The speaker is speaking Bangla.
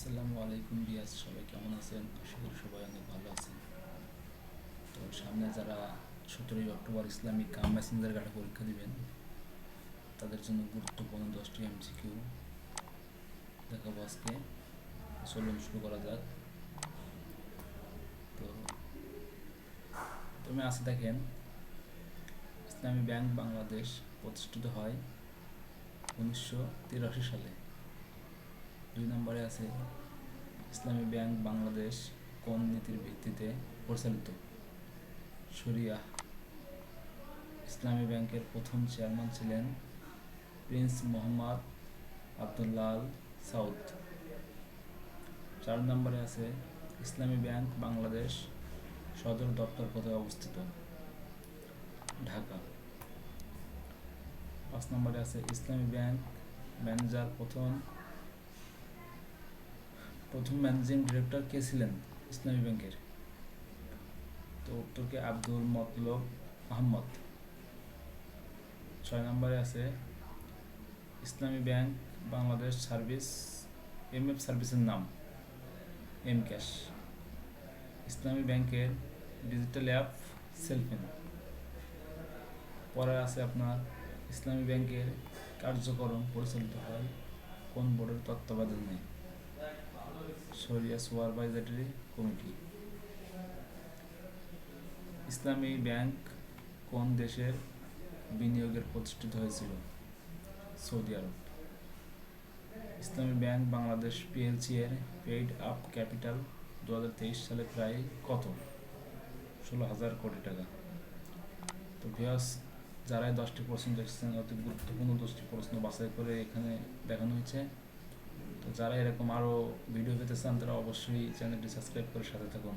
আসসালামু আলাইকুম রিয়াজ সবাই কেমন আছেন? আশা করি সবাই অনেক ভালো আছেন। তো সামনে যারা সতেরোই অক্টোবর ইসলামিক কাম মেসেঞ্জার গাঠা পরীক্ষা দিবেন, তাদের জন্য গুরুত্বপূর্ণ দশটি এমসিকিউ দেখাবো আজকে। চলুন শুরু করা যাক। তো তুমি আছে দেখেন, ইসলামী ব্যাংক বাংলাদেশ প্রতিষ্ঠিত হয় উনিশশো তিরাশি সালে। দুই নম্বরে আছে ইসলামী ব্যাংক বাংলাদেশ কোন নীতির ভিত্তিতে পরিচালিত? শরিয়া। ইসলামী ব্যাংকের প্রথম চেয়ারম্যান ছিলেন প্রিন্স মোহাম্মদ আবদুল্লাল সাউদ। চার নম্বরে আছে ইসলামী ব্যাংক বাংলাদেশ সদর দপ্তর কোথায় অবস্থিত? ঢাকা। পাঁচ নম্বরে আছে ইসলামী ব্যাংক ম্যানেজার প্রথম প্রথম ম্যানেজিং ডিরেক্টর কে ছিলেন ইসলামী ব্যাংকের? তো উত্তরকে আব্দুল মতলব আহমদ ছয় নম্বরে আছে, Islami Bank Bangladesh service M F সার্ভিসের নাম এম ক্যাশ ইসলামী ব্যাংকের ডিজিটাল অ্যাপ সেলফিন। পরে আছে আপনার, ইসলামী ব্যাংকের কার্যক্রম পরিচালিত হয়, কোন বোর্ডের তত্ত্বাবধানে? শরিয়া সুপারভাইজারি কমিটি ইসলামী ব্যাংক কোন দেশের বিনিয়োগের প্রতিষ্ঠিত হয়েছিল? সৌদি আরব। ইসলামী ব্যাংক বাংলাদেশ পিএলসি এর পেইড আপ ক্যাপিটাল দু হাজার তেইশ সালে প্রায় কত? ষোলো হাজার কোটি টাকা। তো ভিয়াস যারাই দশটি প্রশ্ন দেখছেন, অতি গুরুত্বপূর্ণ দশটি প্রশ্ন বাছাই করে এখানে দেখানো হয়েছে। তো যারা এরকম আরও ভিডিও পেতে চান তারা অবশ্যই চ্যানেলটি সাবস্ক্রাইব করে সাথে থাকুন।